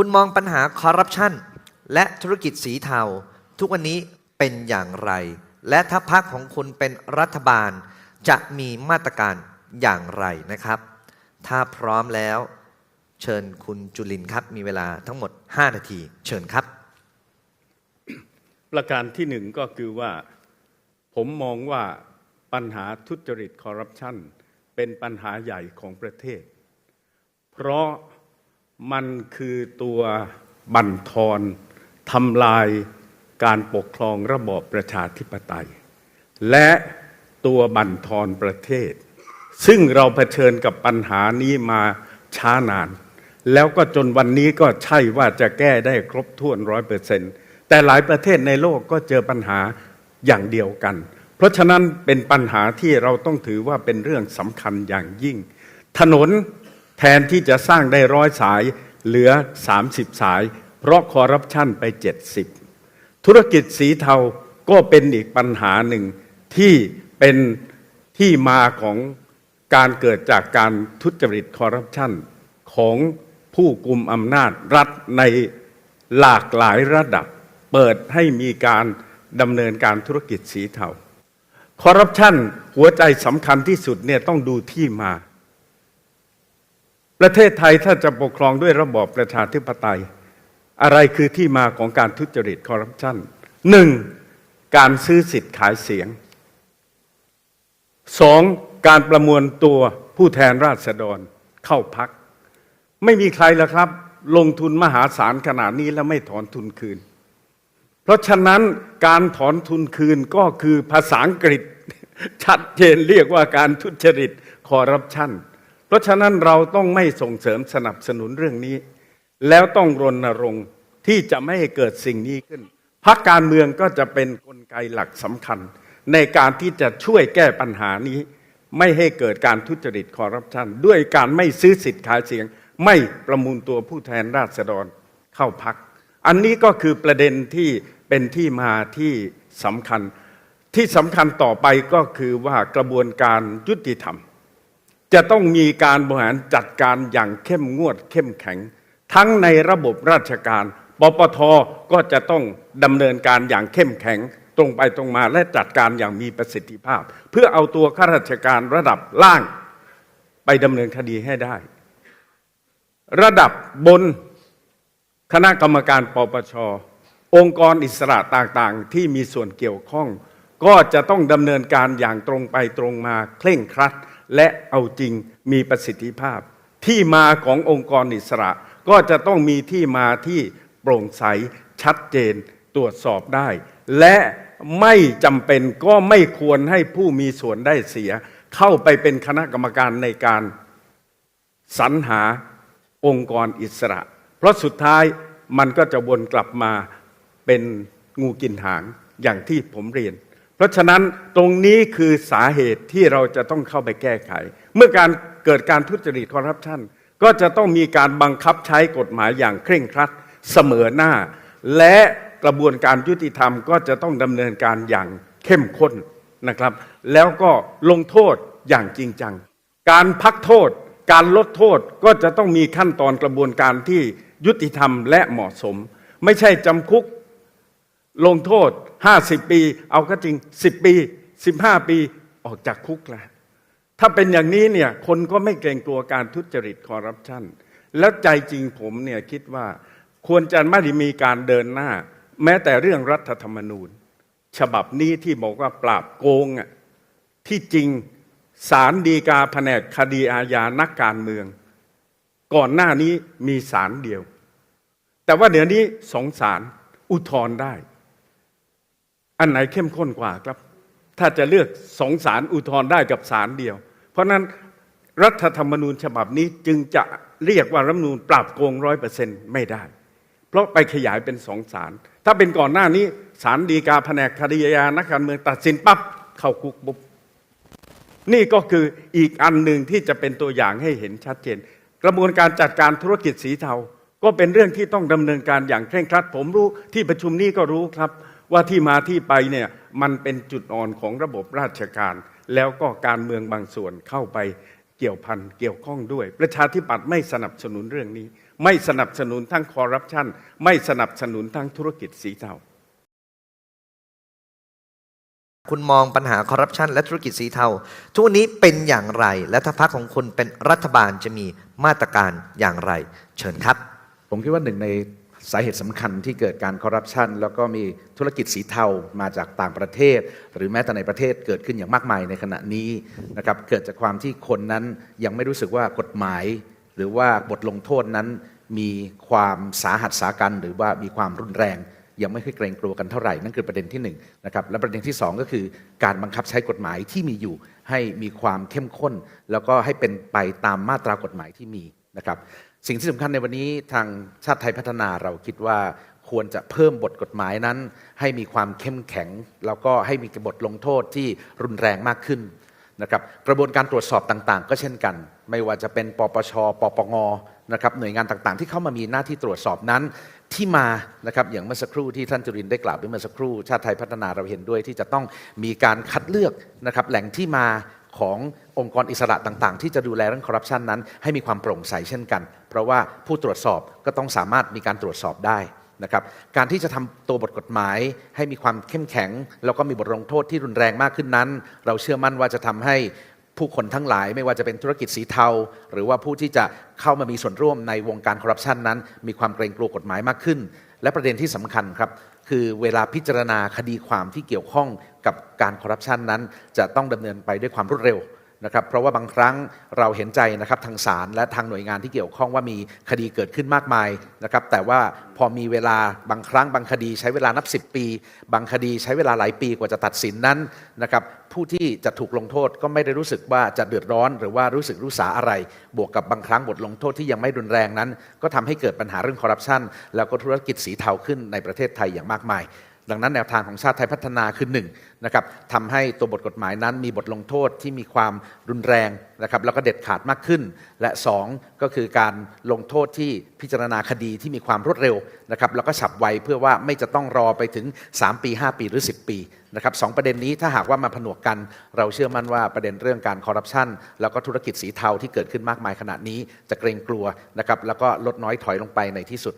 คุณมองปัญหาคอร์รัปชันและธุรกิจสีเทา ทุกวันนี้เป็นอย่างไร และถ้าพรรคของคุณเป็นรัฐบาล จะมีมาตรการอย่างไรนะครับ ถ้าพร้อมแล้ว เชิญคุณจุลินครับ มีเวลาทั้งหมด 5 นาที เชิญครับ ประการที่หนึ่งก็คือว่า ผมมองว่าปัญหาทุจริตคอร์รัปชันเป็นปัญหาใหญ่ของประเทศ เพราะ มันคือตัวบั่นทอนทำลายการปกครองระบอบประชาธิปไตย และตัวบั่นทอนประเทศ ซึ่งเราเผชิญกับปัญหานี้มาช้านาน แล้วก็จนวันนี้ก็ใช่ว่าจะแก้ได้ครบถ้วนร้อยเปอร์เซ็นต์แต่หลายประเทศในโลกก็เจอปัญหาอย่างเดียวกัน เพราะฉะนั้นเป็นปัญหาที่เราต้องถือว่าเป็นเรื่องสำคัญอย่างยิ่ง ถนน แทนที่จะสร้างได้ร้อยสายเหลือ 30 สาย เพราะคอร์รัปชันไป 70 ธุรกิจสีเทาก็เป็นอีกปัญหาหนึ่งที่เป็นที่มาของการเกิดจากการทุจริตคอร์รัปชันของผู้กุมอำนาจรัฐในหลากหลายระดับ เปิดให้มีการดำเนินการธุรกิจสีเทาคอร์รัปชันหัวใจสำคัญที่สุดเนี่ยต้องดูที่มา ประเทศไทยถ้าจะปกครองด้วยระบอบประชาธิปไตย อะไรคือที่มาของการทุจริตคอร์รัปชันหนึ่งการซื้อสิทธิ์ขายเสียงสองการประมวลตัวผู้แทนราษฎรเข้าพัก ไม่มีใครแล้วครับ ลงทุนมหาศาลขนาดนี้แล้วไม่ถอนทุนคืน เพราะฉะนั้นการถอนทุนคืนก็คือภาษาอังกฤษ ชัดเจนเรียกว่าการทุจริตคอร์รัปชัน เพราะฉะนั้นเราต้องไม่ส่งเสริมสนับสนุนเรื่องนี้ แล้วต้องรณรงค์ที่จะไม่ให้เกิดสิ่งนี้ขึ้นพรรคการเมืองก็จะเป็นนกลไกหลักสำคัญ ในการที่จะช่วยแก้ปัญหานี้ ไม่ให้เกิดการทุจริตคอร์รัปชันด้วยการไม่ซื้อสิทธิ์ขายเสียง ไม่ประมูลตัวผู้แทนราษฎรเข้าพัก อันนี้ก็คือประเด็นที่เป็นที่มาที่สำคัญ ที่สำคัญต่อไปก็คือว่ากระบวนการยุติธรรม จะต้องมีการบริหารจัดการอย่างเข้มงวดเข้มแข็ง ทั้งในระบบราชการปปทก็จะต้องดำเนินการอย่างเข้มแข็งตรงไปตรงมาและจัดการอย่างมีประสิทธิภาพ เพื่อเอาตัวข้าราชการระดับล่างไปดำเนินคดีให้ได้ ระดับบนคณะกรรมการปปช องค์กรอิสระต่างๆ ที่มีส่วนเกี่ยวข้อง ก็จะต้องดำเนินการอย่างตรงไปตรงมาเคร่งครัด และเอาจริงมีประสิทธิภาพ ที่มาขององค์กรอิสระ ก็จะต้องมีที่มาที่โปร่งใสชัดเจนตรวจสอบได้ และไม่จำเป็นก็ไม่ควรให้ผู้มีส่วนได้เสีย เข้าไปเป็นคณะกรรมการในการสรรหาองค์กรอิสระ เพราะสุดท้ายมันก็จะวนกลับมาเป็นงูกินหางอย่างที่ผมเรียน เพราะฉะนั้นตรงนี้คือสาเหตุที่เราจะต้องเข้าไปแก้ไข เมื่อการเกิดการทุจริตคอร์รัปชันก็จะต้องมีการบังคับใช้กฎหมายอย่างเคร่งครัดเสมอหน้า และกระบวนการยุติธรรมก็จะต้องดำเนินการอย่างเข้มข้นนะครับ แล้วก็ลงโทษอย่างจริงจัง การพักโทษ การลดโทษก็จะต้องมีขั้นตอนกระบวนการที่ยุติธรรมและเหมาะสม ไม่ใช่จำคุก ลงโทษ 50 ปี เอาก็จริง 10 ปี 15 ปีออกจากคุกแล้ว ถ้าเป็นอย่างนี้เนี่ยคนก็ไม่เกรงกลัวการทุจริตคอร์รัปชันแล้วใจจริงผมเนี่ยคิดว่าควรจะไม่ได้มีการเดินหน้า แม้แต่เรื่องรัฐธรรมนูญ ฉบับนี้ที่บอกว่าปราบโกงอะที่จริงศาลฎีกาแผนกคดีอาญานักการเมือง ก่อนหน้านี้มีศาลเดียว แต่ว่าเดี๋ยวนี้สองศาลอุทธรณ์ได้ อันไหนเข้มข้นกว่าครับ ถ้าจะเลือกสองศาลอุทธรณ์ได้กับศาลเดียว เพราะนั้นรัฐธรรมนูญฉบับนี้จึงจะเรียกว่ารัฐมนูญปราบโกงร้อยเปอร์เซ็นต์ไม่ได้ เพราะไปขยายเป็นสองศาลถ้าเป็นก่อนหน้านี้ศาลฎีกาแผนกคดีอานักการเมืองตัดสินปั๊บเข้าคุกปุ๊บนี่ก็คืออีกอันหนึ่งที่จะเป็นตัวอย่างให้เห็นชัดเจน กระบวนการจัดการธุรกิจสีเทา ก็เป็นเรื่องที่ต้องดำเนินการอย่างเคร่งครัด ผมรู้ที่ประชุมนี้ก็รู้ครับ ว่าที่มาที่ไปเนี่ยมันเป็นจุดอ่อนของระบบราชการ แล้วก็การเมืองบางส่วนเข้าไปเกี่ยวพันเกี่ยวข้องด้วย ประชาธิปัตย์ไม่สนับสนุนเรื่องนี้ ไม่สนับสนุนทั้งคอร์รัปชันไม่สนับสนุนทั้งธุรกิจสีเทาคุณมองปัญหาคอร์รัปชันและธุรกิจสีเทา ทุกวันนี้เป็นอย่างไร และถ้าพรรคของคุณเป็นรัฐบาลจะมีมาตรการอย่างไร เชิญครับ ผมคิดว่าหนึ่งใน สาเหตุสำคัญที่เกิดการคอร์รัปชันแล้วก็มีธุรกิจสีเทามาจากต่างประเทศ หรือแม้แต่ในประเทศเกิดขึ้นอย่างมากมายในขณะนี้นะครับเกิดจากความที่คนนั้นยังไม่รู้สึกว่ากฎหมาย หรือว่าบทลงโทษนั้นมีความสาหัสสากันหรือว่ามีความรุนแรง ยังไม่ค่อยเกรงกลัวกันเท่าไหร่นั่นคือประเด็นที่หนึ่งนะครับและประเด็นที่สองก็คือการบังคับใช้กฎหมายที่มีอยู่ให้มีความเข้มข้น แล้วก็ให้เป็นไปตามมาตรากฎหมายที่มีนะครับ สิ่งที่สำคัญในวันนี้ทางชาติไทยพัฒนาเราคิดว่าควรจะเพิ่มบทกฎหมายนั้น ให้มีความเข้มแข็ง แล้วก็ให้มีบทลงโทษที่รุนแรงมากขึ้นนะครับกระบวนการตรวจสอบต่างๆ ก็เช่นกัน ไม่ว่าจะเป็นปปช ปปงนะครับหน่วยงานต่างๆ ที่เข้ามามีหน้าที่ตรวจสอบนั้นที่มานะครับอย่างเมื่อสักครู่ที่ท่านจุรินได้กล่าวไปเมื่อสักครู่ชาติไทยพัฒนาเราเห็นด้วยที่จะต้องมีการคัดเลือกนะครับแหล่งที่มาขององค์กรอิสระต่างๆ ที่จะดูแลเรื่องคอร์รัปชันนั้น ให้มีความโปร่งใสเช่นกันเพราะว่าผู้ตรวจสอบก็ต้องสามารถมีการตรวจสอบได้นะครับการที่จะทำตัวบทกฎหมายให้มีความเข้มแข็ง แล้วก็มีบทลงโทษที่รุนแรงมากขึ้นนั้น เราเชื่อมั่นว่าจะทำให้ผู้คนทั้งหลาย ไม่ว่าจะเป็นธุรกิจสีเทา หรือว่าผู้ที่จะเข้ามามีส่วนร่วมในวงการคอร์รัปชันนั้น มีความเกรงกลัวกฎหมายมากขึ้น และประเด็นที่สำคัญครับ คือเวลาพิจารณาคดีความที่เกี่ยวข้องกับการคอร์รัปชันนั้น จะต้องดำเนินไปด้วยความรวดเร็ว นะครับเพราะว่าบางครั้งเราเห็นใจนะครับทางศาลและทางหน่วยงานที่เกี่ยวข้องว่ามีคดีเกิดขึ้นมากมายนะครับแต่ว่าพอมีเวลาบางครั้งบางคดีใช้เวลานับ 10 ปี บางคดีใช้เวลาหลายปีกว่าจะตัดสินนั้นนะครับผู้ที่จะถูกลงโทษก็ไม่ได้รู้สึกว่าจะเดือดร้อน หรือว่ารู้สึกรู้สาอะไร บวกกับบางครั้งบทลงโทษที่ยังไม่รุนแรงนั้น ก็ทำให้เกิดปัญหาเรื่องคอร์รัปชันแล้วก็ธุรกิจสีเทาขึ้นในประเทศไทยอย่างมากมาย ดังนั้นแนวทางของชาติไทยพัฒนาคือหนึ่งนะครับทำให้ตัวบทกฎหมายนั้นมีบทลงโทษที่มีความรุนแรงนะครับแล้วก็เด็ดขาดมากขึ้น และสองก็คือการลงโทษที่พิจารณาคดีที่มีความรวดเร็วนะครับแล้วก็ฉับไวเพื่อว่าไม่จะต้องรอไปถึง 3 ปี 5 ปีหรือ 10 ปีนะครับสองประเด็นนี้ถ้าหากว่ามาผนวกกัน เราเชื่อมั่นว่าประเด็นเรื่องการคอร์รัปชันแล้วก็ธุรกิจสีเทาที่เกิดขึ้นมากมายขณะนี้จะเกรงกลัวนะครับแล้วก็ลดน้อยถอยลงไปในที่สุด